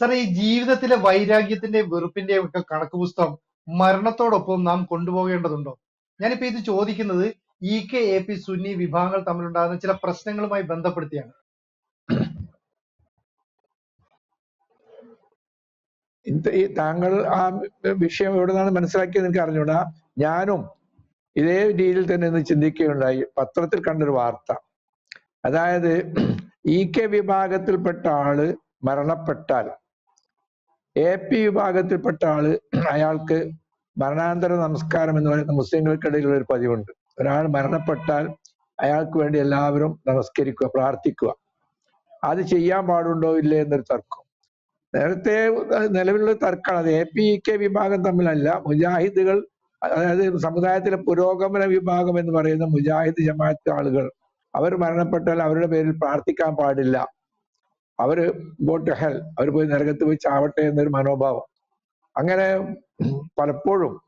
Sir ഈ ജീവിതത്തിലെ വൈരാഗ്യത്തിന്റെ വെറുപ്പിന്റെയും ഒക്കെ കണക്ക് പുസ്തകം മരണത്തോടൊപ്പം നാം കൊണ്ടുപോകേണ്ടതുണ്ടോ? ഞാനിപ്പോ ഇത് ചോദിക്കുന്നത് E K A P Sunni വിഭാഗങ്ങൾ തമ്മിലുണ്ടാകുന്ന ചില പ്രശ്നങ്ങളുമായി ബന്ധപ്പെടുത്തിയാണ്. താങ്കൾ ആ വിഷയം എവിടെ നിന്നാണ് മനസ്സിലാക്കിയത് എനിക്ക് അറിഞ്ഞൂടാ. ഞാനും ഇതേ രീതിയിൽ തന്നെ ഇന്ന് ചിന്തിക്കുകയുണ്ടായി. പത്രത്തിൽ കണ്ടൊരു വാർത്ത. അതായത് ഇ കെ വിഭാഗത്തിൽപ്പെട്ട ആൾ മരണപ്പെട്ടാൽ എ പി വിഭാഗത്തിൽപ്പെട്ട ആൾ അയാൾക്ക് മരണാനന്തര നമസ്കാരം എന്ന് പറയുന്ന മുസ്ലിങ്ങൾക്കിടയിലുള്ള ഒരു പതിവുണ്ട്. ഒരാൾ മരണപ്പെട്ടാൽ അയാൾക്ക് വേണ്ടി എല്ലാവരും നമസ്കരിക്കുക പ്രാർത്ഥിക്കുക. അത് ചെയ്യാൻ പാടുണ്ടോ ഇല്ലേ എന്നൊരു തർക്കം. നേരത്തെ നിലവിലുള്ള തർക്കമാണ് അത് എ പി കെ വിഭാഗം തമ്മിലല്ല. മുജാഹിദുകൾ അതായത് സമുദായത്തിലെ പുരോഗമന വിഭാഗം എന്ന് പറയുന്ന മുജാഹിദ് ജമാഅത്ത് ആളുകൾ അവർ മരണപ്പെട്ടാൽ അവരുടെ പേരിൽ പ്രാർത്ഥിക്കാൻ പാടില്ല. അവർ ഗോ ടു ഹെൽ. അവർ പോയി നരകത്ത് പോയി ചാവട്ടെ എന്നൊരു മനോഭാവം. അങ്ങനെ പലപ്പോഴും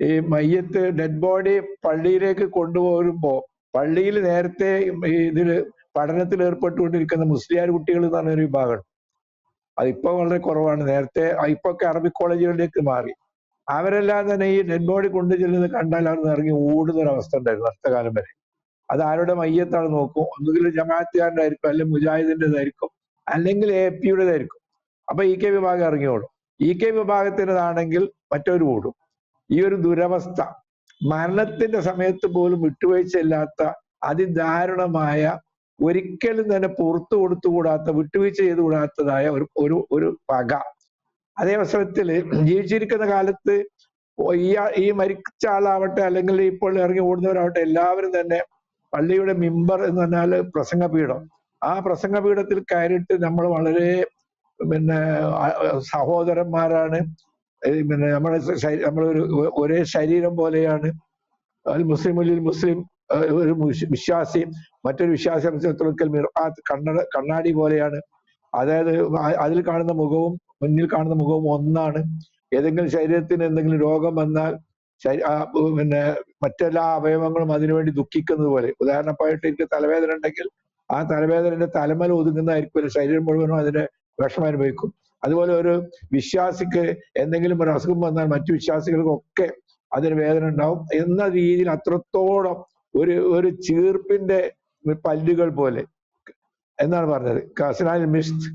ഈ മയ്യത്ത് ഡെഡ് ബോഡി പള്ളിയിലേക്ക് കൊണ്ടുപോരുമ്പോ പള്ളിയിൽ നേരത്തെ ഇതിൽ പഠനത്തിൽ ഏർപ്പെട്ടുകൊണ്ടിരിക്കുന്ന മുസ്ലിയാർ കുട്ടികൾ എന്ന് പറഞ്ഞൊരു വിഭാഗം. അതിപ്പോ വളരെ കുറവാണ്. നേരത്തെ ഇപ്പൊ ഒക്കെ അറബി കോളേജുകളിലേക്ക് മാറി. അവരെല്ലാം തന്നെ ഈ ഡെഡ് ബോഡി കൊണ്ടു ചെല്ലുന്നത് കണ്ടാൽ അവർ ഇറങ്ങി ഓടുന്ന ഒരു അവസ്ഥ ഉണ്ടായിരുന്നു അടുത്ത കാലം വരെ. അത് ആരുടെ മയ്യത്താണ് നോക്കും. ഒന്നുകിൽ ജമാഅത്തുകാരുടെ ആയിരിക്കും അല്ലെങ്കിൽ മുജാഹിദിന്റെതായിരിക്കും അല്ലെങ്കിൽ എ പിയുടേതായിരിക്കും അപ്പൊ ഇ കെ വിഭാഗം ഇറങ്ങിയോളും ഇ കെ വിഭാഗത്തിന്റെതാണെങ്കിൽ മറ്റൊരു കൂടും. ഈ ഒരു ദുരവസ്ഥ മരണത്തിന്റെ സമയത്ത് പോലും വിട്ടുവീഴ്ചയില്ലാത്ത അതിദാരുണമായ ഒരിക്കലും തന്നെ പുറത്തു കൊടുത്തുകൂടാത്ത വിട്ടുവീഴ്ച ചെയ്തുകൂടാത്തതായ ഒരു ഒരു ഒരു പക. അതേ അവസരത്തിൽ ജീവിച്ചിരിക്കുന്ന കാലത്ത് ഈ ഈ മരിച്ച ആളാവട്ടെ അല്ലെങ്കിൽ ഇപ്പോൾ ഇറങ്ങി ഓടുന്നവരാവട്ടെ എല്ലാവരും തന്നെ പള്ളിയുടെ മിമ്പർ എന്ന് പറഞ്ഞാൽ പ്രസംഗപീഠം. ആ പ്രസംഗ പീഠത്തിൽ കയറിയിട്ട് നമ്മൾ വളരെ പിന്നെ സഹോദരന്മാരാണ്. പിന്നെ നമ്മുടെ നമ്മളൊരു ഒരേ ശരീരം പോലെയാണ്. മുസ്ലിം ഉള്ളിൽ മുസ്ലിം ഒരു വിശ്വാസി മറ്റൊരു വിശ്വാസി സംബന്ധിച്ചിടത്തോളം മിർആത്ത് കണ്ണട കണ്ണാടി പോലെയാണ്. അതായത് അതിൽ കാണുന്ന മുഖവും മുന്നിൽ കാണുന്ന മുഖവും ഒന്നാണ്. ഏതെങ്കിലും ശരീരത്തിന് എന്തെങ്കിലും രോഗം വന്നാൽ പിന്നെ മറ്റെല്ലാ അവയവങ്ങളും അതിനുവേണ്ടി ദുഃഖിക്കുന്നത് പോലെ. ഉദാഹരണമായിട്ട് എനിക്ക് തലവേദന ഉണ്ടെങ്കിൽ ആ തലവേദനയുടെ തലമല ഒതുങ്ങുന്നതായിരിക്കും ശരീരം മുഴുവനും അതിന്റെ വിഷമം അനുഭവിക്കും. അതുപോലെ ഒരു വിശ്വാസിക്ക് എന്തെങ്കിലും ഒരു അസുഖം വന്നാൽ മറ്റു വിശ്വാസികൾക്കൊക്കെ അതിന് വേദന ഉണ്ടാവും. എന്ന രീതിയിൽ അത്രത്തോളം ഒരു ഒരു ചീർപ്പിന്റെ പല്ലുകൾ പോലെ. എന്നാണ് പറഞ്ഞത്? കസനാൽ മിസ്റ്റ്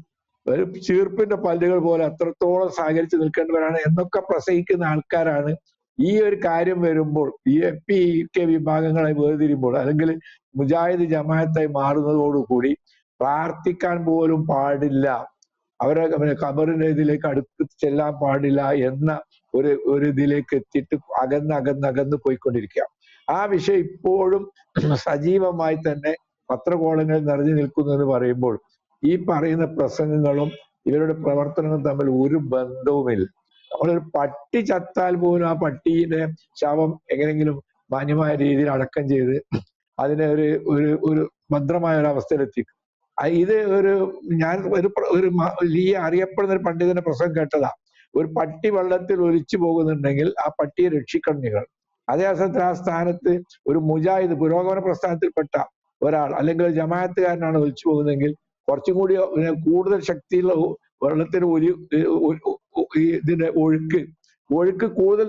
ഒരു ചീർപ്പിന്റെ പല്ലുകൾ പോലെ അത്രത്തോളം സഹകരിച്ച് നിൽക്കേണ്ടവരാണ് എന്നൊക്കെ പ്രസംഗിക്കുന്ന ആൾക്കാരാണ് ഈ ഒരു കാര്യം വരുമ്പോൾ ഈ എ പി കെ വിഭാഗങ്ങളെ വേർതിരിയുമ്പോൾ അല്ലെങ്കിൽ മുജാഹിദ് ജമാഅത്തായി മാറുന്നതോടുകൂടി പ്രാർത്ഥിക്കാൻ പോലും പാടില്ല. അവരെ ഖബറിന്റെ ഇതിലേക്ക് അടുത്ത് ചെല്ലാൻ പാടില്ല എന്ന ഒരു ഒരു ഇതിലേക്ക് എത്തിയിട്ട് അകന്ന് അകന്ന് അകന്ന് പോയിക്കൊണ്ടിരിക്കുക. ആ വിഷയം ഇപ്പോഴും സജീവമായി തന്നെ പത്രകോളങ്ങൾ നിറഞ്ഞു നിൽക്കുന്നു എന്ന് പറയുമ്പോൾ ഈ പറയുന്ന പ്രസംഗങ്ങളും ഇവരുടെ പ്രവർത്തനങ്ങളും തമ്മിൽ ഒരു ബന്ധവുമില്ല. നമ്മളൊരു പട്ടി ചത്താൽ പോലും ആ പട്ടിയുടെ ശവം എങ്ങനെങ്കിലും മാന്യമായ രീതിയിൽ അടക്കം ചെയ്ത് അതിനെ ഒരു ഒരു ഒരു ഭദ്രമായ ഒരു അവസ്ഥയിലെത്തിക്കും ഇത് ഒരു ഞാൻ ഒരു ഒരു ഈ അറിയപ്പെടുന്ന ഒരു പണ്ഡിതന്റെ പ്രസംഗം കേട്ടതാ. ഒരു പട്ടി വെള്ളത്തിൽ ഒലിച്ചു പോകുന്നുണ്ടെങ്കിൽ ആ പട്ടിയെ രക്ഷിക്കണം നിങ്ങൾ. അതേ അവസരത്തിൽ ആ സ്ഥാനത്ത് ഒരു മുജാഹിദ് പുരോഗമന പ്രസ്ഥാനത്തിൽപ്പെട്ട ഒരാൾ അല്ലെങ്കിൽ ഒരു ജമാഅത്തുകാരനാണ് ഒലിച്ചു പോകുന്നതെങ്കിൽ കുറച്ചും കൂടി കൂടുതൽ ശക്തിയുള്ള വെള്ളത്തിന് ഒലി ഇതിന്റെ ഒഴുക്ക്. ഒഴുക്ക് കൂടുതൽ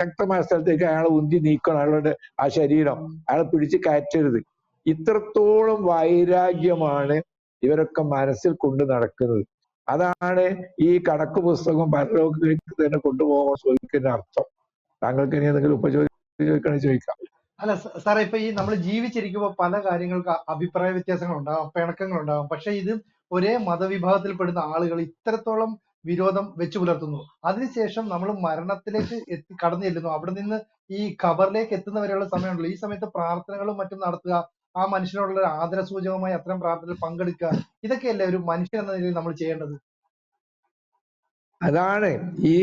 ശക്തമായ സ്ഥലത്തേക്ക് അയാളെ ഉന്തി നീക്കണം. അയാളുടെ ആ ശരീരം. അയാളെ പിടിച്ച് കയറ്റരുത്. ഇത്രത്തോളം വൈരാഗ്യമാണ് ഇവരൊക്കെ മനസ്സിൽ കൊണ്ട് നടക്കുന്നത്. അതാണ് ഈ കണക്ക് പുസ്തകം പരലോകത്തിലേക്ക് തന്നെ കൊണ്ടുപോകാൻ ചോദിക്കുന്ന അർത്ഥം. താങ്കൾക്ക് ഇനി എന്തെങ്കിലും ഉപചോദിക്കണേ ചോദിക്കാം? അല്ല സാറേ ഇപ്പൊ ഈ നമ്മൾ ജീവിച്ചിരിക്കുമ്പോൾ പല കാര്യങ്ങൾക്ക് അഭിപ്രായ വ്യത്യാസങ്ങൾ ഉണ്ടാകും പിണക്കങ്ങൾ ഉണ്ടാകും പക്ഷെ ഇത് ഒരേ മതവിഭാഗത്തിൽപ്പെടുന്ന ആളുകൾ ഇത്രത്തോളം വിരോധം വെച്ചു പുലർത്തുന്നു. അതിനുശേഷം നമ്മൾ മരണത്തിലേക്ക് എത്തി കടന്നു ചെല്ലുന്നു. അവിടെ നിന്ന് ഈ ഖബറിലേക്ക് എത്തുന്നവരെയുള്ള സമയമുണ്ടല്ലോ. ഈ സമയത്ത് പ്രാർത്ഥനകളും മറ്റും നടത്തുക ആ മനുഷ്യനോടുള്ള ഒരു ആദരസൂചകമായി അത്തരം പ്രാർത്ഥനയിൽ പങ്കെടുക്കുക ഇതൊക്കെയല്ലേ ഒരു മനുഷ്യൻ എന്ന നിലയിൽ നമ്മൾ ചെയ്യേണ്ടത്? അതാണ് ഈ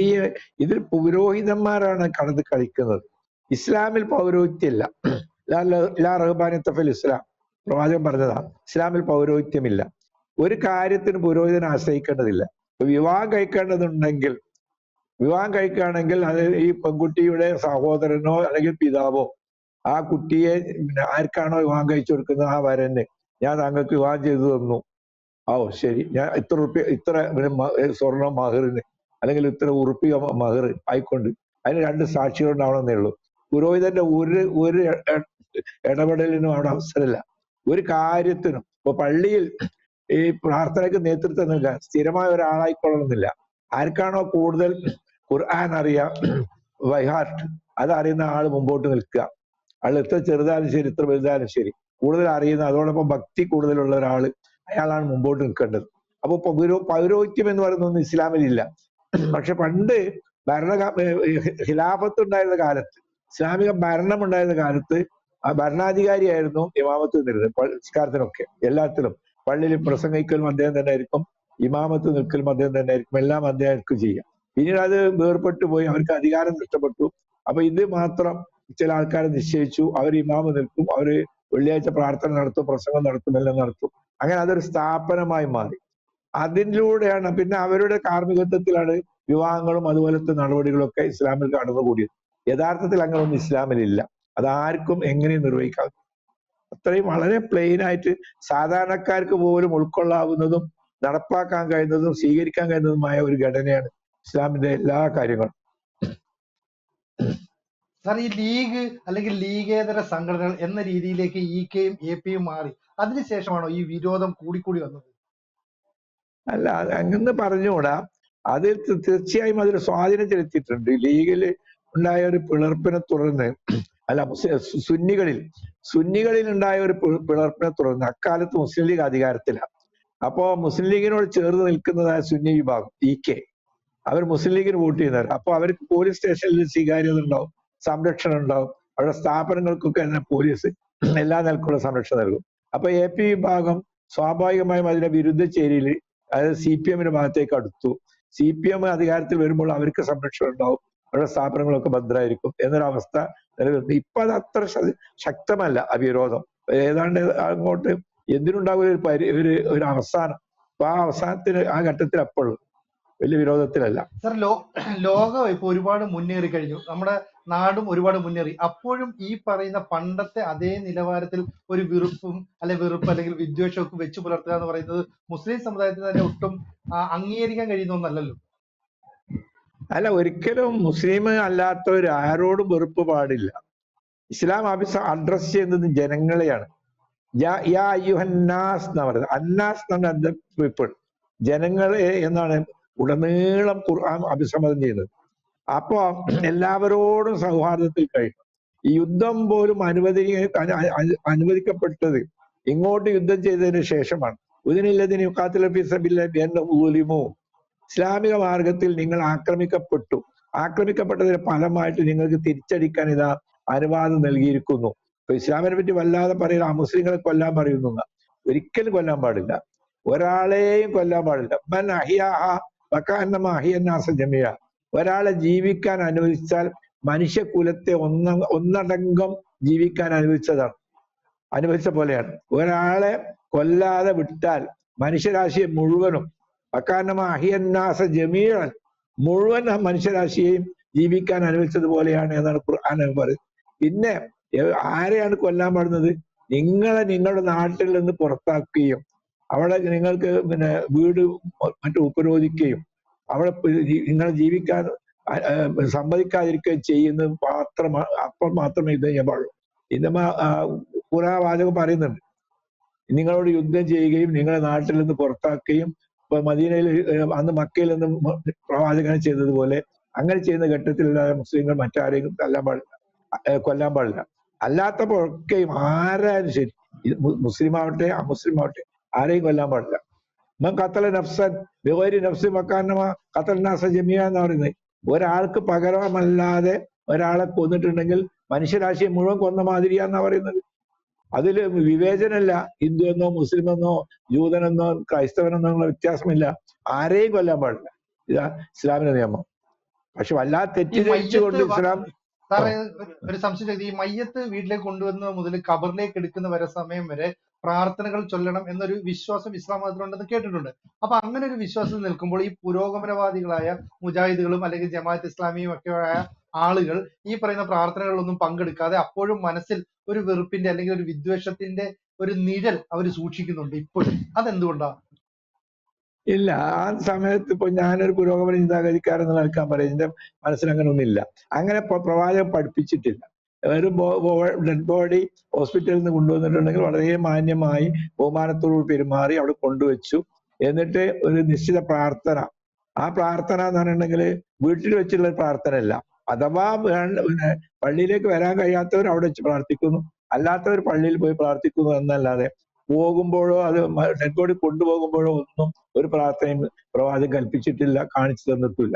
ഇതിൽ പുരോഹിതന്മാരാണ് കടന്ന് കളിക്കുന്നത്. ഇസ്ലാമിൽ പൗരോഹിത്യമില്ല. ലാ റഹ്ബാനിത്തഫൽ ഇസ്ലാം. പ്രവാചകൻ പറഞ്ഞതാണ് ഇസ്ലാമിൽ പൗരോഹിത്യമില്ല. ഒരു കാര്യത്തിന് പുരോഹിതനെ ആശ്രയിക്കേണ്ടതില്ല. വിവാഹം കഴിക്കേണ്ടതുണ്ടെങ്കിൽ വിവാഹം കഴിക്കുകയാണെങ്കിൽ അത് ഈ പെൺകുട്ടിയുടെ സഹോദരനോ അല്ലെങ്കിൽ പിതാവോ ആ കുട്ടിയെ ആർക്കാണോ വിവാഹം കഴിച്ചു കൊടുക്കുന്നത് ആ വരന്. ഞാൻ താങ്കൾക്ക് വിവാഹം ചെയ്തു തന്നു. ഓ ശരി. ഞാൻ ഇത്ര ഉറുപ്പി ഇത്ര സ്വർണ മഹറിന് അല്ലെങ്കിൽ ഇത്ര ഉറുപ്പിക മഹർ ആയിക്കൊണ്ട് അതിന് രണ്ട് സാക്ഷികൾ ഉണ്ടാവണമെന്നേ ഉള്ളൂ. പുരോഹിതന്റെ ഒരു ഒരു ഇടപെടലിനും അവിടെ അവസരമില്ല. ഒരു കാര്യത്തിനും ഇപ്പൊ പള്ളിയിൽ ഈ പ്രാർത്ഥനയ്ക്ക് നേതൃത്വം നൽകാൻ സ്ഥിരമായ ഒരാളായിക്കൊള്ളണമെന്നില്ല ആർക്കാണോ കൂടുതൽ ഖുർആൻ അറിയാം വൈഹാർട്ട് അത് അറിയുന്ന ആൾ മുമ്പോട്ട് നിൽക്കുക. ആൾ എത്ര ചെറുതാലും ശരി എത്ര വലുതാലും ശരി. കൂടുതൽ അറിയുന്ന അതോടൊപ്പം ഭക്തി കൂടുതലുള്ള ഒരാൾ അയാളാണ് മുമ്പോട്ട് നിൽക്കേണ്ടത്. അപ്പൊ പൗരോ പൗരോഹിത്യം എന്ന് പറയുന്നൊന്നും ഇസ്ലാമിലില്ല പക്ഷെ പണ്ട് ഭരണ ഖിലാഫത്ത് ഉണ്ടായിരുന്ന കാലത്ത് ഇസ്ലാമിക ഭരണം ഉണ്ടായിരുന്ന കാലത്ത് ആ ഭരണാധികാരിയായിരുന്നു ഇമാമത്ത് നിന്നിരുന്നത് നിസ്കാരത്തിനൊക്കെ എല്ലാത്തിലും. പള്ളിയിൽ പ്രസംഗിക്കലും അദ്ദേഹം തന്നെ ആയിരിക്കും ഇമാമത്ത് നിൽക്കലും അദ്ദേഹം തന്നെ ആയിരിക്കും എല്ലാം അദ്ദേഹം ചെയ്യാം പിന്നീട് അത് വേർപെട്ടു പോയി അവർക്ക് അധികാരം നഷ്ടപ്പെട്ടു. അപ്പൊ ഇത് മാത്രം ചില ആൾക്കാരെ നിശ്ചയിച്ചു. അവർ ഇമാമ് നിൽക്കും അവർ വെള്ളിയാഴ്ച പ്രാർത്ഥന നടത്തും പ്രസംഗം നടത്തും എല്ലാം നടത്തും. അങ്ങനെ അതൊരു സ്ഥാപനമായി മാറി. അതിലൂടെയാണ് പിന്നെ അവരുടെ കാർമ്മികത്വത്തിലാണ് വിവാഹങ്ങളും അതുപോലത്തെ നടപടികളൊക്കെ ഇസ്ലാമിൽ കടന്നുകൂടിയത്. യഥാർത്ഥത്തിൽ അങ്ങനെ ഒന്നും ഇസ്ലാമിലില്ല. അത് ആർക്കും എങ്ങനെ നിർവഹിക്കാം? അത്രയും വളരെ പ്ലെയിൻ ആയിട്ട് സാധാരണക്കാർക്ക് പോലും ഉൾക്കൊള്ളാവുന്നതും നടപ്പാക്കാൻ കഴിയുന്നതും സ്വീകരിക്കാൻ കഴിയുന്നതുമായ ഒരു ഘടനയാണ് ഇസ്ലാമിന്റെ എല്ലാ കാര്യങ്ങളും. സാർ ഈ ലീഗ് അല്ലെങ്കിൽ ലീഗേതര സംഘടനകൾ എന്ന രീതിയിലേക്ക് ഇ കെയും എ പിയും മാറി. അതിനുശേഷമാണോ ഈ വിരോധം കൂടിക്കൂടി വന്നത്? അല്ല അങ്ങനെ പറഞ്ഞുകൂടാ. അത് തീർച്ചയായും അതിൽ സ്വാധീനം ചെലുത്തിയിട്ടുണ്ട്. ലീഗിൽ ഉണ്ടായ ഒരു പിളർപ്പിനെ തുടർന്ന് അല്ല സുന്നികളിൽ സുന്നികളിൽ ഉണ്ടായ ഒരു പിളർപ്പിനെ തുടർന്ന് അക്കാലത്ത് മുസ്ലിം ലീഗ് അധികാരത്തിലാണ്. അപ്പോ മുസ്ലിം ലീഗിനോട് ചേർന്ന് നിൽക്കുന്നതായ സുന്നി വിഭാഗം ഇ കെ. അവർ മുസ്ലിം ലീഗിന് വോട്ട് ചെയ്യുന്നവർ അപ്പൊ അവർക്ക് പോലീസ് സ്റ്റേഷനിൽ സ്വീകാര്യത ഉണ്ടാവും സംരക്ഷണം ഉണ്ടാവും. അവരുടെ സ്ഥാപനങ്ങൾക്കൊക്കെ തന്നെ പോലീസ് എല്ലാ നിലക്കുള്ള സംരക്ഷണം നൽകും. അപ്പൊ എ പി വിഭാഗം സ്വാഭാവികമായും അതിന്റെ വിരുദ്ധ ചേരിയിൽ അതായത് സി പി എമ്മിന്റെ ഭാഗത്തേക്ക് അടുത്തു. സി പി എം അധികാരത്തിൽ വരുമ്പോൾ അവർക്ക് സംരക്ഷണം ഉണ്ടാവും. അവരുടെ സ്ഥാപനങ്ങളൊക്കെ ഭദ്രമായിരിക്കും എന്നൊരവസ്ഥ നിലനിൽക്കുന്നു. ഇപ്പൊ അത് അത്ര ശക്തമല്ല ആ വിരോധം ഏതാണ്ട് അങ്ങോട്ട് എന്തിനുണ്ടാകും ഒരു പരി ഒരു ഒരു അവസാനം. അപ്പൊ ആ അവസാനത്തിന് ആ ഘട്ടത്തിൽ അപ്പോഴും വലിയ വിരോധത്തിലല്ല. സർ ലോ ലോകം ഇപ്പൊ ഒരുപാട് മുന്നേറി കഴിഞ്ഞു. നമ്മുടെ നാടും ഒരുപാട് മുന്നേറി. അപ്പോഴും ഈ പറയുന്ന പണ്ടത്തെ അതേ നിലവാരത്തിൽ ഒരു വെറുപ്പും അല്ലെ വെറുപ്പ് അല്ലെങ്കിൽ വിദ്വേഷമൊക്കെ വെച്ചു പുലർത്തുക എന്ന് പറയുന്നത് മുസ്ലിം സമുദായത്തിന് തന്നെ ഒട്ടും അംഗീകരിക്കാൻ കഴിയുന്ന ഒന്നല്ലല്ലോ. അല്ല ഒരിക്കലും മുസ്ലിം അല്ലാത്തവർ ആരോടും വെറുപ്പ് പാടില്ല. ഇസ്ലാം അഭിസ അഡ്രസ് ചെയ്യുന്നത് ജനങ്ങളെയാണ്. യാ അയ്യുഹന്നാസ് എന്നാ പറയുന്നത്. അന്നാസ് എന്നാണ് പീപ്പിൾ ജനങ്ങളെ എന്നാണ് ഉടനീളം ഖുർആൻ അഭിസംബോധന ചെയ്യുന്നത്. അപ്പോ എല്ലാവരോടും സൗഹാർദ്ദത്തിൽ കഴിയും. യുദ്ധം പോലും അനുവദി അനു- അനു- അനുവദിക്കപ്പെട്ടത് ഇങ്ങോട്ട് യുദ്ധം ചെയ്തതിന് ശേഷമാണ്. ഇതിനില്ലതിന് യുക്കാത്തിലോ ഇസ്ലാമിക മാർഗത്തിൽ നിങ്ങൾ ആക്രമിക്കപ്പെട്ടു. ആക്രമിക്കപ്പെട്ടതിന്റെ ഫലമായിട്ട് നിങ്ങൾക്ക് തിരിച്ചടിക്കാൻ ഇതാ അനുവാദം നൽകിയിരിക്കുന്നു. ഇപ്പൊ ഇസ്ലാമിനെ പറ്റി വല്ലാതെ പറയുന്ന ആ മുസ്ലിങ്ങളെ കൊല്ലാൻ പറയുന്നു ഒരിക്കലും കൊല്ലാൻ പാടില്ല. ഒരാളെയും കൊല്ലാൻ പാടില്ല. മൻ ഒരാളെ ജീവിക്കാൻ അനുവദിച്ചാൽ മനുഷ്യകുലത്തെ ഒന്ന ഒന്നടങ്കം ജീവിക്കാൻ അനുവദിച്ചതാണ്. അനുവദിച്ച പോലെയാണ്. ഒരാളെ കൊല്ലാതെ വിട്ടാൽ മനുഷ്യരാശിയെ മുഴുവനും വക്കാന്നമ ജമീൻ മുഴുവൻ മനുഷ്യരാശിയെയും ജീവിക്കാൻ അനുവദിച്ചതുപോലെയാണ് എന്നാണ് ഖുർആൻ പറയുന്നത്. പിന്നെ ആരെയാണ് കൊല്ലാൻ പാടുന്നത്? നിങ്ങളെ നിങ്ങളുടെ നാട്ടിൽ നിന്ന് പുറത്താക്കുകയും അവിടെ നിങ്ങൾക്ക് പിന്നെ വീട് മറ്റു ഉപരോധിക്കുകയും അവിടെ നിങ്ങൾ ജീവിക്കാൻ സമ്മതിക്കാതിരിക്കുകയും ചെയ്യുന്നത് മാത്രമാണ് അപ്പോൾ മാത്രമേ ഇത് ചെയ്യാൻ പാടുള്ളൂ. ഇന്നമ പുരാവാചകം വാചകം പറയുന്നുണ്ട്. നിങ്ങളോട് യുദ്ധം ചെയ്യുകയും നിങ്ങളെ നാട്ടിൽ നിന്ന് പുറത്താക്കുകയും മദീനയിൽ അന്ന് മക്കയിൽ നിന്ന് പ്രവാചകൻ ചെയ്തതുപോലെ അങ്ങനെ ചെയ്യുന്ന ഘട്ടത്തിൽ മുസ്ലിങ്ങൾ മറ്റാരെയും കൊല്ലാൻ പാടില്ല. കൊല്ലാൻ പാടില്ല. അല്ലാത്തപ്പോഴൊക്കെയും ആരായാലും ശരി. മുസ്ലിം ആവട്ടെ അമുസ്ലിം ആവട്ടെ ആരെയും കൊല്ലാൻ പാടില്ല. മൻ കത്തല നഫ്സൻ ബിഗൈരി നഫ്സി മക്കാനമ കത്തൽ നാസ ജമിയ എന്ന് പറയുന്നത്. ഒരാൾക്ക് പകരമല്ലാതെ ഒരാളെ കൊന്നിട്ടുണ്ടെങ്കിൽ മനുഷ്യരാശിയെ മുഴുവൻ കൊന്ന മാതിരിയാന്നാ പറയുന്നത്. അതിൽ വിവേചനമില്ല ഹിന്ദു എന്നോ മുസ്ലിം എന്നോ ജൂതനെന്നോ ക്രൈസ്തവനെന്നോ ഉള്ള വ്യത്യാസമില്ല. ആരെയും കൊല്ലാൻ പാടില്ല. ഇതാ ഇസ്ലാമിന്റെ നിയമം. പക്ഷെ വല്ലാതെ തെറ്റിദ്ധരിച്ചുകൊണ്ട് ഇസ്ലാം സാറേ ഒരു- സംശയം ഈ മയ്യത്ത് വീട്ടിലേക്ക് കൊണ്ടുവന്ന മുതൽ കബറിലേക്ക് എടുക്കുന്ന വരെ സമയം വരെ പ്രാർത്ഥനകൾ ചൊല്ലണം എന്നൊരു വിശ്വാസം ഇസ്ലാം മതത്തിലുണ്ടെന്ന് കേട്ടിട്ടുണ്ട്. അപ്പൊ അങ്ങനെ ഒരു വിശ്വാസം നിൽക്കുമ്പോൾ ഈ പുരോഗമനവാദികളായ മുജാഹിദുകളും അല്ലെങ്കിൽ ജമാഅത്ത് ഇസ്ലാമിയും ഒക്കെ ആയ ആളുകൾ ഈ പറയുന്ന പ്രാർത്ഥനകളിലൊന്നും പങ്കെടുക്കാതെ അപ്പോഴും മനസ്സിൽ ഒരു വെറുപ്പിന്റെ അല്ലെങ്കിൽ ഒരു വിദ്വേഷത്തിന്റെ ഒരു നിഴൽ അവർ സൂക്ഷിക്കുന്നുണ്ട് ഇപ്പോഴും. അതെന്തുകൊണ്ടാ? ഇല്ല ആ സമയത്ത് ഇപ്പൊ ഞാനൊരു പുരോഗമന ചിന്താഗതിക്കാരൻ എന്ന് നിൽക്കാൻ പറയും. എന്റെ മനസ്സിലങ്ങനെ ഒന്നുമില്ല അങ്ങനെ പ്രവാചകം പഠിപ്പിച്ചിട്ടില്ല. ഒരു ഡെഡ് ബോഡി ഹോസ്പിറ്റലിൽ നിന്ന് കൊണ്ടുവന്നിട്ടുണ്ടെങ്കിൽ വളരെ മാന്യമായി ബഹുമാനത്തോട് പെരുമാറി അവിടെ കൊണ്ടുവച്ചു. എന്നിട്ട് ഒരു നിശ്ചിത പ്രാർത്ഥന. ആ പ്രാർത്ഥന എന്ന് പറഞ്ഞിട്ടുണ്ടെങ്കിൽ വീട്ടിൽ വെച്ചുള്ള പ്രാർത്ഥന അല്ല അഥവാ പള്ളിയിലേക്ക് വരാൻ കഴിയാത്തവർ അവിടെ വെച്ച് പ്രാർത്ഥിക്കുന്നു. അല്ലാത്തവർ പള്ളിയിൽ പോയി പ്രാർത്ഥിക്കുന്നു എന്നല്ലാതെ പോകുമ്പോഴോ അത് ബോഡി കൊണ്ടുപോകുമ്പോഴോ ഒന്നും ഒരു പ്രാർത്ഥനയും പ്രവാചകൻ കൽപ്പിച്ചിട്ടില്ല കാണിച്ചു തന്നിട്ടില്ല.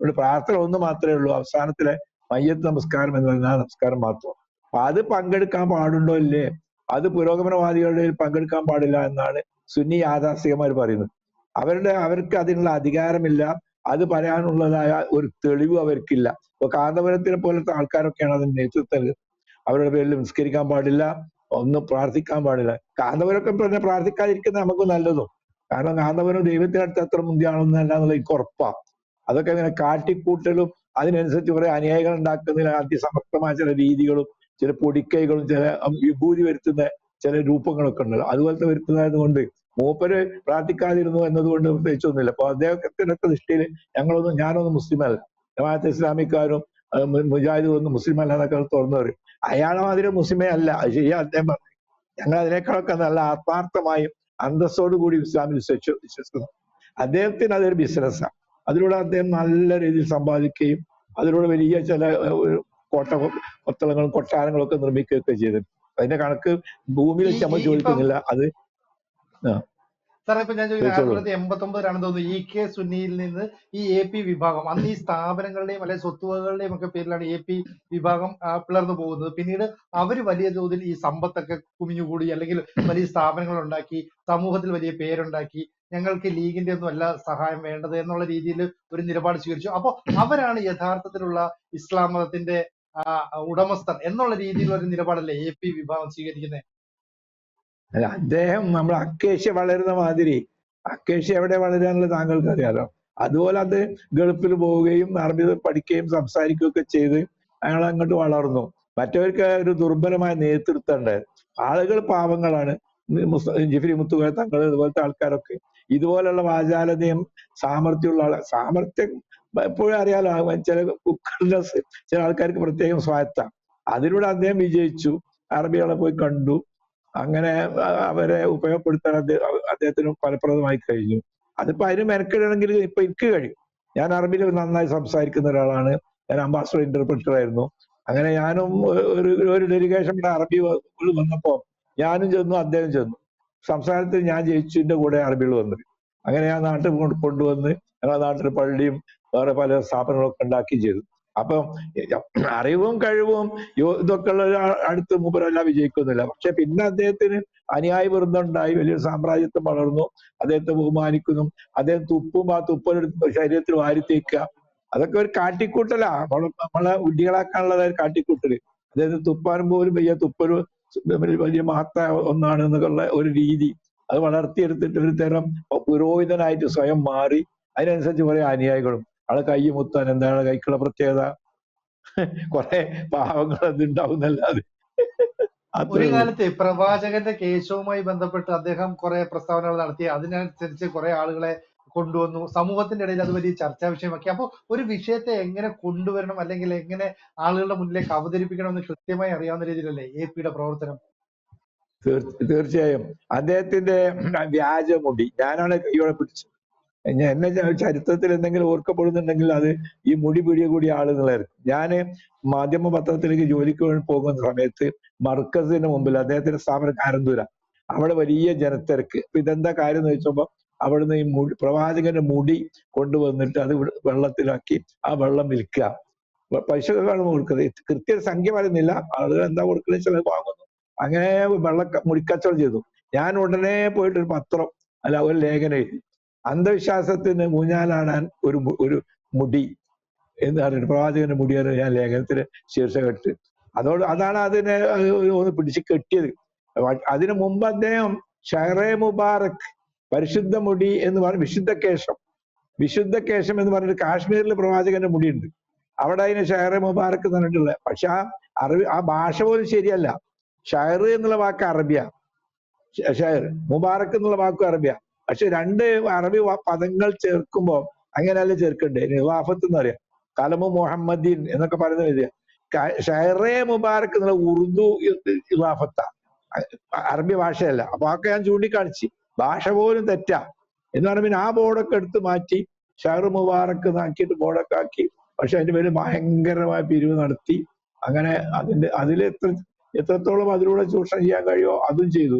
അതുകൊണ്ട് പ്രാർത്ഥന ഒന്ന് മാത്രമേ ഉള്ളൂ. അവസാനത്തിലെ മയ്യത്ത് നമസ്കാരം എന്ന് ആ നമസ്കാരം മാത്രം. അപ്പൊ അത് പങ്കെടുക്കാൻ പാടുണ്ടോ? ഇല്ലേ. അത് പുരോഗമനവാദികളുടെ പങ്കെടുക്കാൻ പാടില്ല എന്നാണ് സുന്നി യാഥാസ്ഥികമാർ പറയുന്നത്. അവരുടെ അവർക്ക് അതിനുള്ള അധികാരമില്ല. അത് പറയാനുള്ളതായ ഒരു തെളിവ് അവർക്കില്ല. ഇപ്പൊ കാന്തപുരത്തിനെ പോലത്തെ ആൾക്കാരൊക്കെയാണ് അതിന് നേതൃത്വത്തിൽ അവരുടെ പേരിൽ നിസ്കരിക്കാൻ പാടില്ല ഒന്നും പ്രാർത്ഥിക്കാൻ പാടില്ല. കാന്തപുരമൊക്കെ പിന്നെ പ്രാർത്ഥിക്കാതിരിക്കുന്നത് നമുക്ക് നല്ലതും. കാരണം കാന്തപുരം ദൈവത്തിനടുത്ത് അത്ര മുന്തിയാണെന്നല്ല എന്നുള്ള എനിക്ക് ഉറപ്പാ. അതൊക്കെ ഇങ്ങനെ കാട്ടിക്കൂട്ടലും അതിനനുസരിച്ച് കുറെ അനുയായികൾ ഉണ്ടാക്കുന്നതിന് അതിസമർത്ഥമായ ചില രീതികളും ചില പൊടിക്കൈകളും ചില വിഭൂതി വരുത്തുന്ന ചില രൂപങ്ങളൊക്കെ ഉണ്ടല്ലോ. അതുപോലത്തെ വരുത്തുന്നതായത് കൊണ്ട് മൂപ്പര് പ്രാർത്ഥിക്കാതിരുന്നു എന്നതുകൊണ്ട് പ്രത്യേകിച്ചൊന്നുമില്ല. അപ്പൊ അദ്ദേഹത്തിന്റെ ദൃഷ്ടിയിൽ ഞങ്ങളൊന്നും ഞാനൊന്നും മുസ്ലിം അല്ല. ജമാഅത്ത് ഇസ്ലാമിക്കാരും മുജാഹിദും ഒന്നും മുസ്ലിം അല്ല എന്നൊക്കെ തുറന്നു പറയും. അയാളെ മാതിരി മുസ്ലിമേ അല്ല. അത് ശരിയാ അദ്ദേഹം പറഞ്ഞു. ഞങ്ങൾ അതിനേക്കാളൊക്കെ നല്ല ആത്മാർത്ഥമായും അന്തസ്സോടു കൂടി ഇസ്ലാമിൽ വിശ്വസിച്ചു വിശ്വസിക്കുന്നു. അദ്ദേഹത്തിന് അതൊരു ബിസിനസ്സാണ് അതിലൂടെ അദ്ദേഹം നല്ല രീതിയിൽ സമ്പാദിക്കുകയും അതിലൂടെ വലിയ ചില കോട്ട കൊത്തളങ്ങളും കൊട്ടാരങ്ങളും ഒക്കെ നിർമ്മിക്കുകയൊക്കെ ചെയ്തിട്ടുണ്ട്. അതിന്റെ കണക്ക് ഭൂമിയിൽ വെച്ച് നമ്മൾ ഇപ്പം- ചോദിക്കുന്നില്ല അത് സാറേ ഇപ്പൊ ഞാൻ ചോദിക്കുന്നത് ആയിരത്തി. തൊള്ളായിരത്തി എൺപത്തി ഒമ്പതിലാണ് തോന്നുന്നു. ഇ കെ സുന്നിയിൽ നിന്ന് ഈ എ പി വിഭാഗം അന്ന് ഈ സ്ഥാപനങ്ങളുടെയും അല്ലെങ്കിൽ സ്വത്തുവകകളുടെയും ഒക്കെ പേരിലാണ് എ പി വിഭാഗം പിളർന്നു പോകുന്നത്. പിന്നീട് അവർ വലിയ തോതിൽ ഈ സമ്പത്തൊക്കെ കുമിഞ്ഞുകൂടി അല്ലെങ്കിൽ വലിയ സ്ഥാപനങ്ങൾ ഉണ്ടാക്കി സമൂഹത്തിൽ വലിയ പേരുണ്ടാക്കി ഞങ്ങൾക്ക് ലീഗിന്റെ ഒന്നും അല്ല സഹായം വേണ്ടത് എന്നുള്ള രീതിയിൽ ഒരു നിലപാട് സ്വീകരിച്ചു. അപ്പോൾ അവരാണ് യഥാർത്ഥത്തിലുള്ള ഇസ്ലാം മതത്തിന്റെ ഉടമസ്ഥർ എന്നുള്ള രീതിയിലുള്ള ഒരു നിലപാടല്ലേ എ പി വിഭാഗം സ്വീകരിക്കുന്നത് അല്ല അദ്ദേഹം നമ്മൾ അക്കേഷ്യ വളരുന്ന മാതിരി അക്കേഷ്യ എവിടെ വളരാന്നുള്ളത് താങ്കൾക്ക് അറിയാലോ അതുപോലെ അത് ഗൾഫിൽ പോവുകയും അറബി പഠിക്കുകയും സംസാരിക്കുകയും ഒക്കെ ചെയ്ത് അയാൾ അങ്ങോട്ട് വളർന്നു. മറ്റവർക്ക് ഒരു ദുർബലമായ നേതൃത്വം ഉണ്ടായിരുന്നു ആളുകൾ പാവങ്ങളാണ്. ജിഫിരി മുത്തുക തങ്ങൾ ഇതുപോലത്തെ ആൾക്കാരൊക്കെ. ഇതുപോലുള്ള വാചാലതയും സാമർഥ്യമുള്ള ആൾ സാമർഥ്യം എപ്പോഴും അറിയാലോ ചില കുക്കറിന്റെ ചില ആൾക്കാർക്ക് പ്രത്യേകം സ്വായത്ത. അതിലൂടെ അദ്ദേഹം വിജയിച്ചു. അറബികളെ പോയി കണ്ടു. അങ്ങനെ അവരെ ഉപയോഗപ്പെടുത്താൻ അദ്ദേഹ- അദ്ദേഹത്തിന് ഫലപ്രദമായി കഴിഞ്ഞു. അതിപ്പോ അതിന് മെനക്കെടുകയാണെങ്കിൽ ഇപ്പൊ എനിക്ക് കഴിയും. ഞാൻ അറബിയിൽ നന്നായി സംസാരിക്കുന്ന ഒരാളാണ്. ഞാൻ അംബാസഡർ ഇന്റർപ്രിറ്റർ ആയിരുന്നു. അങ്ങനെ ഞാനും ഒരു ഒരു ഡെലിഗേഷൻ അറബി വ- വന്നപ്പോ ഞാനും ചെന്നു അദ്ദേഹം ചെന്നു. സംസാരത്തിൽ ഞാൻ ജയിച്ചതിന്റെ കൂടെ അറബികൾ വന്നത് അങ്ങനെ ഞാൻ നാട്ടിൽ കൊണ്ടുവന്ന് ഞങ്ങളുടെ നാട്ടിൽ പള്ളിയും വേറെ പല സ്ഥാപനങ്ങളൊക്കെ ഉണ്ടാക്കി ചെയ്തു. അപ്പം അറിവും കഴിവും ഇതൊക്കെ ഉള്ള അടുത്ത് മൂപ്പരല്ല വിജയിക്കുന്നില്ല. പക്ഷെ പിന്നെ അദ്ദേഹത്തിന് അനുയായി വൃന്ദം ഉണ്ടായി വലിയൊരു സാമ്രാജ്യത്വം വളർന്നു അദ്ദേഹത്തെ ബഹുമാനിക്കുന്നു അദ്ദേഹം തുപ്പും ആ തുപ്പലെടുത്ത് ശരീരത്തിൽ വാരി തേക്കുക അതൊക്കെ ഒരു കാട്ടിക്കൂട്ടലാ. നമ്മളെ നമ്മളെ കാട്ടിക്കൂട്ടൽ. അദ്ദേഹത്തിന് തുപ്പാനും പോലും വലിയ തുപ്പൽ വലിയ മഹത്ത ഒന്നാണ് എന്നൊക്കെയുള്ള ഒരു രീതി. അത് വളർത്തിയെടുത്തിട്ട് ഒരു തരം പുരോഹിതനായിട്ട് സ്വയം മാറി. അതിനനുസരിച്ച് കുറെ അനുയായികളും ആളെ കൈ മുത്താൻ എന്താണ് കൈക്കുള്ള പ്രത്യേകത? കുറെ പാവങ്ങൾ അതുണ്ടാവുന്നല്ലാതെ ഒരു. കാലത്ത് പ്രവാചകന്റെ കേശവുമായി ബന്ധപ്പെട്ട് അദ്ദേഹം കുറെ പ്രസ്താവനകൾ നടത്തി. അതിനനുസരിച്ച് കുറെ ആളുകളെ കൊണ്ടുവന്നു. സമൂഹത്തിന്റെ ഇടയിൽ അത് വലിയ ചർച്ചാ വിഷയമാക്കി. അപ്പൊ ഒരു വിഷയത്തെ എങ്ങനെ കൊണ്ടുവരണം അല്ലെങ്കിൽ എങ്ങനെ ആളുകളുടെ മുന്നിലേക്ക് അവതരിപ്പിക്കണം എന്ന് കൃത്യമായി അറിയാവുന്ന രീതിയിലല്ലേ എ പിയുടെ പ്രവർത്തനം? തീർ- തീർച്ചയായും. അദ്ദേഹത്തിന്റെ വ്യാജമുടി. ഞാനാണ് കൈയോടെ പിടിച്ചത്. ഞാൻ എന്നെ ചരിത്രത്തിൽ എന്തെങ്കിലും ഓർക്കപ്പെടുന്നുണ്ടെങ്കിൽ അത് ഈ മുടി പിടിയ കൂടിയ ആളുകളായിരുന്നു ഞാൻ മാധ്യമ പത്രത്തിലേക്ക് ജോലിക്ക് വേണ്ടി പോകുന്ന സമയത്ത് മർക്കസിന് മുമ്പിൽ അദ്ദേഹത്തിന്റെ സ്ഥാപനം കാരന്തൂര. അവിടെ വലിയ ജനത്തിരക്ക്. ഇതെന്താ കാര്യം എന്ന് വെച്ചപ്പോ അവിടുന്ന് ഈ മുടി പ്രവാചകന്റെ മുടി കൊണ്ടുവന്നിട്ട് അത് വെള്ളത്തിലാക്കി ആ വെള്ളം വിൽക്കുക. പൈസക്കാണ് കൊടുക്കുന്നത്. കൃത്യ സംഖ്യ പറയുന്നില്ല ആളുകൾ എന്താ കൊടുക്കുന്നത് ചിലർ വാങ്ങുന്നു. അങ്ങനെ വെള്ള മുടിക്കച്ചവടം ചെയ്തു. ഞാൻ ഉടനെ പോയിട്ട് ഒരു പത്രം അല്ല ഒരു ലേഖനം എഴുതി. അന്ധവിശ്വാസത്തിന് ഊഞ്ഞാലാടാൻ ഒരു ഒരു മുടി എന്ന് പറഞ്ഞിട്ട് പ്രവാചകന്റെ മുടിയാണ് ഞാൻ ലേഖനത്തിന് ശീർഷകമിട്ട് അതോട് അതാണ് അതിനെ ഒന്ന് പിടിച്ച് കെട്ടിയത്. അതിനു മുമ്പ് അദ്ദേഹം ഷഹറെ മുബാറക് പരിശുദ്ധ മുടി എന്ന് പറഞ്ഞ വിശുദ്ധ കേശം. വിശുദ്ധ കേശം എന്ന് പറഞ്ഞിട്ട് കാശ്മീരിലെ പ്രവാചകന്റെ മുടിയുണ്ട്. അവിടെ അതിന് ഷഹറെ മുബാറക് എന്ന് പറഞ്ഞിട്ടുള്ള പക്ഷെ ആ അറബി ആ ഭാഷ പോലും ശരിയല്ല. ഷഹർ എന്നുള്ള വാക്ക് അറബിയ. ഷഹർ മുബാറക് എന്നുള്ള വാക്കും അറബിയ. പക്ഷെ രണ്ട് അറബി പദങ്ങൾ ചേർക്കുമ്പോൾ അങ്ങനെയല്ല ചേർക്കണ്ടേ? നിവാഫത്ത് എന്ന് പറയാം കലമു മുഹമ്മദീൻ എന്നൊക്കെ പറയുന്നത് ഷെയറെ മുബാറക്ക് എന്നുള്ള ഉറുദു ഇവാഫത്ത അറബി ഭാഷയല്ല. അപ്പൊ അതൊക്കെ ഞാൻ ചൂണ്ടിക്കാണിച്ച് ഭാഷ പോലും തെറ്റാ. എന്ന് പറയുമ്പോൾ ആ ബോർഡൊക്കെ എടുത്ത് മാറ്റി ഷെയർ മുബാറക്ക് ആക്കിയിട്ട് ബോർഡൊക്കെ ആക്കി പക്ഷെ അതിന്റെ പേര് ഭയങ്കരമായ പിരിവ് നടത്തി. അങ്ങനെ അതിന്റെ അതിൽ എത്ര എത്രത്തോളം അതിലൂടെ ചൂഷണം ചെയ്യാൻ കഴിയുമോ അതും ചെയ്തു.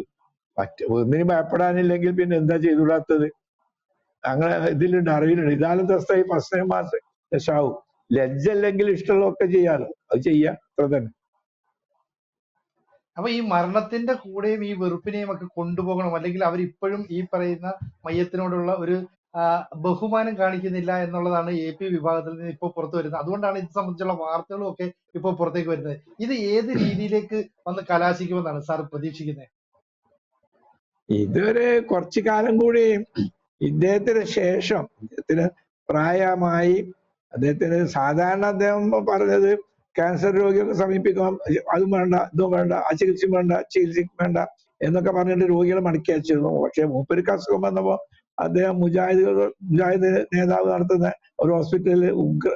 മറ്റ് ഒന്നിനും ഭയപ്പെടാനില്ലെങ്കിൽ പിന്നെ എന്താ ചെയ്തുകൂടാത്തത്? അങ്ങനെ ഇതിലുണ്ട് അറിവിലുണ്ട്. ഇതാലും തസ്തായി ഫസ്റ്റ് മാസം ഷാവും ലജ്ജ അല്ലെങ്കിൽ ഇഷ്ടമുള്ളതൊക്കെ ചെയ്യാലോ. അത് ചെയ്യാം അത്ര തന്നെ. അപ്പൊ ഈ മരണത്തിന്റെ കൂടെയും ഈ വെറുപ്പിനെയും ഒക്കെ കൊണ്ടുപോകണം. അല്ലെങ്കിൽ അവർ ഇപ്പോഴും ഈ പറയുന്ന മയ്യത്തിനോടുള്ള ഒരു ബഹുമാനം കാണിക്കുന്നില്ല എന്നുള്ളതാണ് എ പി വിഭാഗത്തിൽ നിന്ന് ഇപ്പോൾ പുറത്തു വരുന്നത്. അതുകൊണ്ടാണ് ഇത് സംബന്ധിച്ചുള്ള വാർത്തകളും ഒക്കെ ഇപ്പോൾ പുറത്തേക്ക് വരുന്നത്. ഇത് ഏത് രീതിയിലേക്ക് വന്ന് കലാശിക്കുമെന്നാണ് സാർ പ്രതീക്ഷിക്കുന്നത്? ഇതൊരു കുറച്ചു കാലം കൂടി ഇദ്ദേഹത്തിന് ശേഷം ഇദ്ദേഹത്തിന് പ്രായമായി അദ്ദേഹത്തിന് സാധാരണ അദ്ദേഹം പറഞ്ഞത് ക്യാൻസർ രോഗിയൊക്കെ സമീപിക്കാം അതും വേണ്ട ഇതും വേണ്ട ആ ചികിത്സ വേണ്ട ചികിത്സയും വേണ്ട എന്നൊക്കെ പറഞ്ഞിട്ട് രോഗികളെ മടക്കി അയച്ചിരുന്നു. പക്ഷെ മൂപ്പർക്ക് അസുഖം വന്നപ്പോ അദ്ദേഹം മുജാഹിദ് മുജാഹിദ് നേതാവ് നടത്തുന്ന ഒരു ഹോസ്പിറ്റലിൽ ഉഗ്ര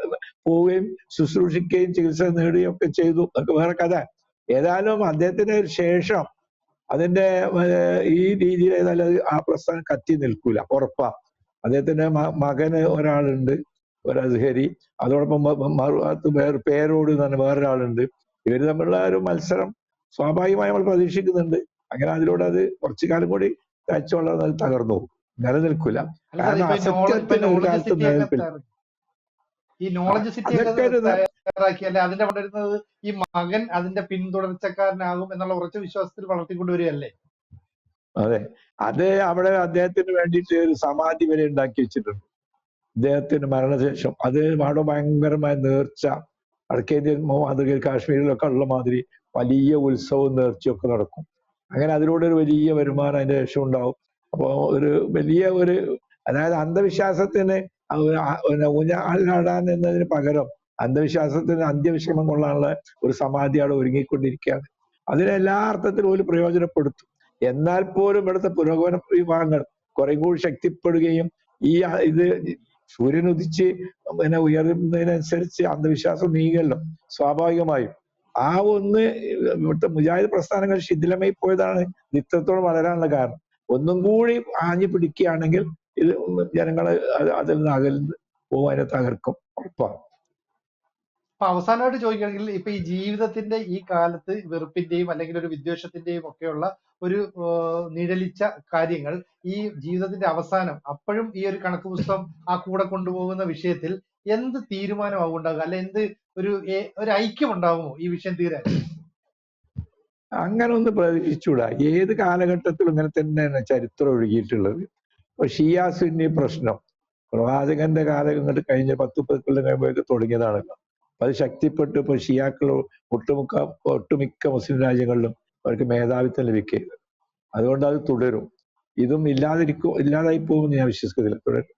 പോവുകയും ശുശ്രൂഷിക്കുകയും ചികിത്സ നേടുകയും ഒക്കെ ചെയ്തു. അതൊക്കെ വേറെ കഥ. ഏതായാലും അദ്ദേഹത്തിന് ശേഷം അതിന്റെ ഈ രീതിയിൽ ഏതായാലും ആ പ്രസ്ഥാനം കത്തി നിൽക്കൂല ഉറപ്പാ. അദ്ദേഹത്തിന്റെ മകന് ഒരാളുണ്ട് ഒരു അസ്ഹരി അതോടൊപ്പം വേറെ പേരോട് തന്നെ വേറൊരാളുണ്ട്. ഇവർ തമ്മിലുള്ള ഒരു മത്സരം സ്വാഭാവികമായി നമ്മൾ പ്രതീക്ഷിക്കുന്നുണ്ട്. അങ്ങനെ അതിലൂടെ അത് കുറച്ചു കാലം കൂടി തയ്ച്ചോളാൻ അത് തകർന്നു നിലനിൽക്കൂല. കാരണം അസത്യത്തിന് ഒരു കാലത്തും നിലനിൽപ്പില്ല ഈ നോളജ് സിറ്റി അതൊക്കെ ഒരു തയ്യാറാക്കി അല്ലെ അതിന്റെ വളരുന്നത് ഈ മകൻ അതിന്റെ പിന്തുടർച്ചക്കാരനാകും എന്നുള്ള ഉറച്ച വിശ്വാസത്തിൽ വളർത്തിക്കൊണ്ടുവരികയല്ലേ? അതെ. അത് അവിടെ അദ്ദേഹത്തിന് വേണ്ടിയിട്ട് ഒരു സമാധി വരെ ഉണ്ടാക്കി വെച്ചിട്ടുണ്ട്. അദ്ദേഹത്തിന് മരണശേഷം. അത് അവിടെ ഭയങ്കരമായ നേർച്ച. വടക്കേന്ത്യൻ മാതൃകയിൽ കാശ്മീരിലൊക്കെ ഉള്ള മാതിരി വലിയ ഉത്സവവും നേർച്ചയൊക്കെ നടക്കും. അങ്ങനെ അതിലൂടെ ഒരു വലിയ വരുമാനം അതിന്റെ ശേഷം ഉണ്ടാവും. അപ്പൊ ഒരു വലിയ ഒരു അതായത് അന്ധവിശ്വാസത്തിന് ഊഞ്ഞാലാടാൻ എന്നതിന് പകരം അന്ധവിശ്വാസത്തിന് അന്ത്യവിഷമം കൊള്ളാനുള്ള ഒരു സമാധി അവിടെ ഒരുങ്ങിക്കൊണ്ടിരിക്കുകയാണ്. അതിനെ എല്ലാ അർത്ഥത്തിലും ഒരു പ്രയോജനപ്പെടുത്തും. എന്നാൽ പോലും ഇവിടുത്തെ പുരോഗമന വിഭാഗങ്ങൾ കുറേ കൂടി ശക്തിപ്പെടുകയും ഈ ഇത് സൂര്യൻ ഉദിച്ച് പിന്നെ ഉയരുന്നതിനനുസരിച്ച് അന്ധവിശ്വാസം നീങ്ങല്ലോ സ്വാഭാവികമായും. ആ ഒന്ന് ഇവിടുത്തെ മുജാഹിദ് പ്രസ്ഥാനങ്ങൾ ശിഥിലമായി പോയതാണ് നിത്യത്തോട് വളരാനുള്ള കാരണം. ഒന്നും കൂടി ആഞ്ഞു പിടിക്കുകയാണെങ്കിൽ ഇത് ജനങ്ങൾ അത് അതിൽ നിന്ന് അകൽ പോകാനെ തകർക്കും. ഉറപ്പാണ്. അപ്പൊ അവസാനമായിട്ട് ചോദിക്കുകയാണെങ്കിൽ ഇപ്പൊ ഈ ജീവിതത്തിന്റെ ഈ കാലത്ത് വെറുപ്പിന്റെയും അല്ലെങ്കിൽ ഒരു വിദ്വേഷത്തിന്റെയും ഒക്കെയുള്ള ഒരു നിഴലിച്ച കാര്യങ്ങൾ ഈ ജീവിതത്തിന്റെ അവസാനം അപ്പോഴും ഈ ഒരു കണക്ക് പുസ്തകം ആ കൂടെ കൊണ്ടുപോകുന്ന വിഷയത്തിൽ എന്ത് തീരുമാനമാകും ഉണ്ടാകുക അല്ലെ എന്ത് ഒരു ഒരു ഐക്യം ഉണ്ടാകുമോ ഈ വിഷയം തീരാൻ? അങ്ങനെ ഒന്ന് പ്രതീക്ഷിച്ചൂടാ ഏത് കാലഘട്ടത്തിലും ഇങ്ങനെ തന്നെയാണ് ചരിത്രം ഒഴുകിയിട്ടുള്ളത്. ഇപ്പൊ ഷിയാ സുന്നി പ്രശ്നം. പ്രവാചകന്റെ കാലം ഇങ്ങോട്ട് കഴിഞ്ഞ പത്ത് കൊല്ലം കഴിയുമ്പോഴേക്ക് തുടങ്ങിയതാണല്ലോ. അത് ശക്തിപ്പെട്ട് ഇപ്പൊ ഷിയാക്കൾ ഒട്ടുമുക്ക ഒട്ടുമിക്ക മുസ്ലിം രാജ്യങ്ങളിലും അവർക്ക് മേധാവിത്വം ലഭിക്കുക അതുകൊണ്ട് അത് തുടരും. ഇതും ഇല്ലാതിരിക്കും ഇല്ലാതായി പോകുമെന്ന് ഞാൻ വിശ്വസിക്കുന്നില്ല. തുടരും.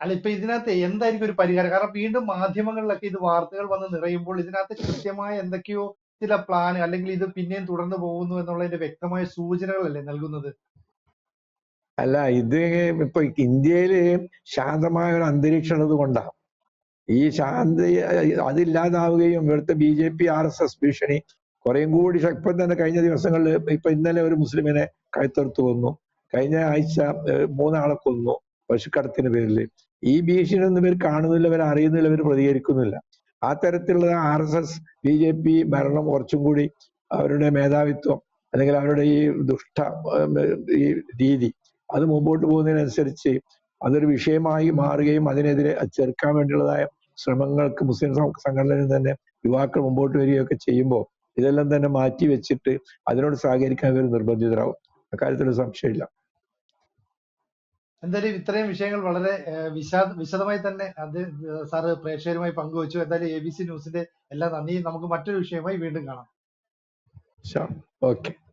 അല്ല ഇപ്പൊ ഇതിനകത്ത് എന്തായിരിക്കും ഒരു പരിഹാരം? കാരണം വീണ്ടും മാധ്യമങ്ങളിലൊക്കെ ഇത് വാർത്തകൾ വന്ന് നിറയുമ്പോൾ ഇതിനകത്ത് കൃത്യമായ എന്തൊക്കെയോ ചില പ്ലാൻ അല്ലെങ്കിൽ ഇത് പിന്നെയും തുടർന്ന് പോകുന്നു എന്നുള്ളതിന്റെ വ്യക്തമായ സൂചനകളല്ലേ നൽകുന്നത്? അല്ല ഇത് ഇപ്പൊ ഇന്ത്യയിൽ ശാന്തമായ ഒരു അന്തരീക്ഷം ഉള്ളത് കൊണ്ടാണ് ഈ ശാന്തി അതില്ലാതാവുകയും ഇവിടുത്തെ B J P R S S ഭീഷണി കുറേം കൂടി ശക്തം തന്നെ കഴിഞ്ഞ ദിവസങ്ങളിൽ ഇപ്പൊ ഇന്നലെ ഒരു മുസ്ലിമിനെ കഴുത്തെടുത്ത് കൊന്നു. കഴിഞ്ഞ ആഴ്ച മൂന്നാളെ കൊന്നു പശുക്കടത്തിന് പേരിൽ ഈ ഭീഷണി ഒന്നും ഇവർ കാണുന്നില്ല ഇവർ അറിയുന്നില്ല ഇവർ പ്രതികരിക്കുന്നില്ല. ആ തരത്തിലുള്ള R S S B J P ഭരണം കുറച്ചും കൂടി അവരുടെ മേധാവിത്വം അല്ലെങ്കിൽ അവരുടെ ഈ ദുഷ്ട ഈ രീതി അത് മുമ്പോട്ട് പോകുന്നതിനനുസരിച്ച് അതൊരു വിഷയമായി മാറുകയും അതിനെതിരെ അത് ചെറുക്കാൻ വേണ്ടിയുള്ളതായ ശ്രമങ്ങൾക്ക് മുസ്ലിം സംഘടനയിൽ തന്നെ യുവാക്കൾ മുമ്പോട്ട് വരികയൊക്കെ ചെയ്യുമ്പോൾ ഇതെല്ലാം തന്നെ മാറ്റി വെച്ചിട്ട് അതിനോട് സഹകരിക്കാൻ ഇവർ നിർബന്ധിതരാകും. അക്കാര്യത്തിൽ ഒരു സംശയമില്ല. എന്തായാലും ഇത്രയും വിഷയങ്ങൾ വളരെ വിശാദ വിശദമായി തന്നെ അത് സാറ് പ്രേക്ഷകരുമായി പങ്കുവച്ചു. എന്തായാലും എ ബി സി ന്യൂസിന്റെ എല്ലാ നന്ദിയും. നമുക്ക് മറ്റൊരു വിഷയമായി വീണ്ടും കാണാം. ഓക്കെ.